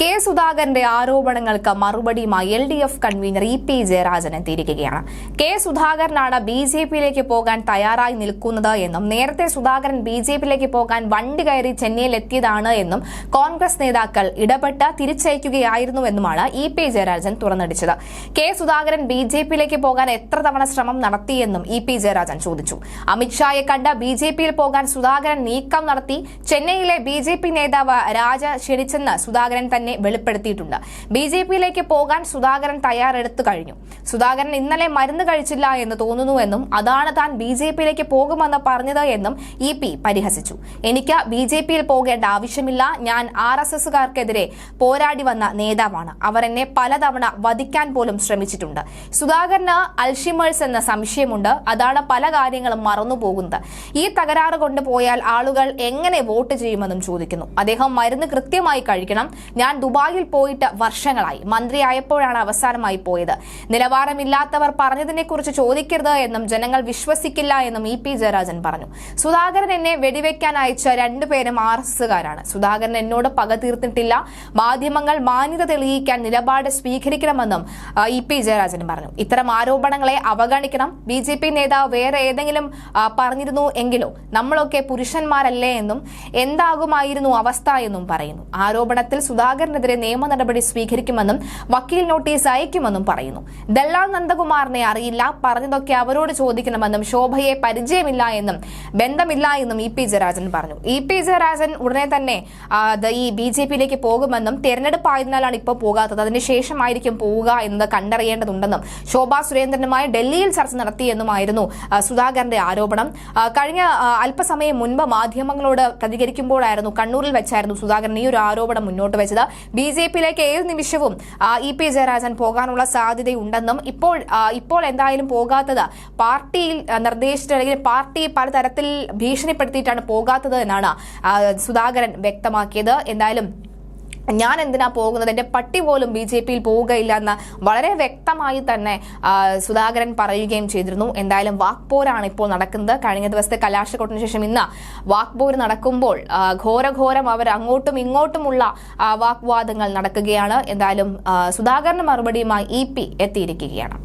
K സുധാകരന്റെ ആരോപണങ്ങൾക്ക് മറുപടിയുമായി L D F convener E P Jayarajan എത്തിയിരിക്കുകയാണ്. കെ സുധാകരനാണ് ബി ജെ പിയിലേക്ക് പോകാൻ തയ്യാറായി നിൽക്കുന്നത് എന്നും നേരത്തെ സുധാകരൻ ബി ജെ പിയിലേക്ക് പോകാൻ വണ്ടി കയറി ചെന്നൈയിൽ എത്തിയതാണ് എന്നും കോൺഗ്രസ് നേതാക്കൾ ഇടപെട്ട് തിരിച്ചയക്കുകയായിരുന്നുവെന്നുമാണ് ഇ പി ജയരാജൻ തുറന്നടിച്ചത്. കെ സുധാകരൻ ബി ജെ പിയിലേക്ക് പോകാൻ എത്ര തവണ ശ്രമം നടത്തിയെന്നും ഇ പി ജയരാജൻ ചോദിച്ചു. അമിത്ഷായെ കണ്ട് ബി ജെ പിയിൽ പോകാൻ സുധാകരൻ നീക്കം നടത്തി ചെന്നൈയിലെ ബി ജെ പി നേതാവ് രാജ ക്ഷണിച്ചെന്ന് സുധാകരൻ തന്നെ വെളിപ്പെടുത്തിയിട്ടുണ്ട്. ബി ജെ പിയിലേക്ക് പോകാൻ സുധാകരൻ തയ്യാറെടുത്തു കഴിഞ്ഞു. സുധാകരൻ ഇന്നലെ മരുന്ന് കഴിച്ചില്ല എന്ന് തോന്നുന്നുവെന്നും അതാണ് താൻ ബി ജെ പിയിലേക്ക് പോകുമെന്ന് പറഞ്ഞത് എന്നും ഇ പി പരിഹസിച്ചു. എനിക്ക് ബി ജെ പിയിൽ പോകേണ്ട ആവശ്യമില്ല. ഞാൻ ആർ എസ് എസുകാർക്കെതിരെ പോരാടി വന്ന നേതാവാണ്. അവർ എന്നെ പലതവണ വധിക്കാൻ പോലും ശ്രമിച്ചിട്ടുണ്ട്. സുധാകരന് അൽഷിമേഴ്സ് എന്ന സംശയമുണ്ട്. അതാണ് പല കാര്യങ്ങളും മറന്നുപോകുന്നത്. ഈ തകരാറ് കൊണ്ടുപോയാൽ ആളുകൾ എങ്ങനെ വോട്ട് ചെയ്യുമെന്നും ചോദിക്കുന്നു. അദ്ദേഹം മരുന്ന് കൃത്യമായി കഴിക്കണം. ഞാൻ ദുബായിൽ പോയിട്ട് വർഷങ്ങളായി. മന്ത്രിയായപ്പോഴാണ് അവസാനമായി പോയത്. നിലവാരമില്ലാത്തവർ പറഞ്ഞതിനെ കുറിച്ച് ചോദിക്കരുത് എന്നും ജനങ്ങൾ വിശ്വസിക്കില്ല എന്നും ഇ പി ജയരാജൻ പറഞ്ഞു. സുധാകരൻ എന്നെ വെടിവെക്കാൻ അയച്ച രണ്ടുപേരും ആർ എസുകാരാണ് സുധാകരൻ എന്നോട് പക തീർത്തിട്ടില്ല. മാധ്യമങ്ങൾ മാന്യത തെളിയിക്കാൻ നിലപാട് സ്വീകരിക്കണമെന്നും ഇ പി ജയരാജൻ പറഞ്ഞു. ഇത്തരം ആരോപണങ്ങളെ അവഗണിക്കണം. ബി ജെ പി നേതാവ് വേറെ ഏതെങ്കിലും പറഞ്ഞിരുന്നു എങ്കിലോ നമ്മളൊക്കെ പുരുഷന്മാരല്ലേ എന്നും എന്താകുമായിരുന്നു അവസ്ഥ എന്നും പറയുന്നു. ആരോപണത്തിൽ സുധാകരനെതിരെ നിയമ നടപടി സ്വീകരിക്കുമെന്നും വക്കീൽ നോട്ടീസ് അയക്കുമെന്നും പറയുന്നു. ദല്ലാൽ നന്ദകുമാറിനെ അറിയില്ല. പറഞ്ഞതൊക്കെ അവരോട് ചോദിക്കണമെന്നും ശോഭയെ പരിചയമില്ല എന്നും ബന്ധമില്ല എന്നും ഇ പി ജയരാജൻ പറഞ്ഞു. ഇ പി ജയരാജൻ ഉടനെ തന്നെ ഈ ബി ജെ പിയിലേക്ക് പോകുമെന്നും തെരഞ്ഞെടുപ്പ് ആയതിനാലാണ് ഇപ്പോൾ പോകാത്തത്. അതിനുശേഷമായിരിക്കും പോവുക എന്നത് കണ്ടറിയേണ്ടതുണ്ടെന്നും ശോഭ സുരേന്ദ്രനുമായി ഡൽഹിയിൽ ചർച്ച നടത്തിയെന്നുമായിരുന്നു സുധാകരന്റെ ആരോപണം. കഴിഞ്ഞ അല്പസമയം മുൻപ് മാധ്യമങ്ങളോട് പ്രതികരിക്കുമ്പോഴായിരുന്നു കണ്ണൂരിൽ വെച്ചായിരുന്നു സുധാകരൻ ഈ ഒരു ആരോപണം മുന്നോട്ട് വെച്ചത്. ബി ജെ പിയിലേക്ക് ഏത് നിമിഷവും ഇ പി ജയരാജൻ പോകാനുള്ള സാധ്യതയുണ്ടെന്നും ഇപ്പോൾ ഇപ്പോൾ എന്തായാലും പോകാത്തത് പാർട്ടിയിൽ ആ, നിർദ്ദേശിച്ച അല്ലെങ്കിൽ പാർട്ടി പലതരത്തിൽ ഭീഷണിപ്പെടുത്തിയിട്ടാണ് പോകാത്തത് എന്നാണ് സുധാകരൻ വ്യക്തമാക്കിയത്. എന്തായാലും ഞാൻ എന്തിനാ പോകുന്നത്? എന്റെ പട്ടി പോലും ബി ജെ പിയിൽ പോവുകയില്ല എന്ന് വളരെ വ്യക്തമായി തന്നെ സുധാകരൻ പറയുകയും ചെയ്തിരുന്നു. എന്തായാലും വാക്പോരാണ് ഇപ്പോൾ നടക്കുന്നത്. കഴിഞ്ഞ ദിവസത്തെ കലാശക്കൊട്ടിന് ശേഷം ഇന്ന് വാക്പോര് നടക്കുമ്പോൾ ഘോരഘോരം അവർ അങ്ങോട്ടും ഇങ്ങോട്ടുമുള്ള വാക്വാദങ്ങൾ നടക്കുകയാണ്. എന്തായാലും സുധാകരന്റെ സുധാകരന് മറുപടിയുമായി ഇ പി എത്തിയിരിക്കുകയാണ്.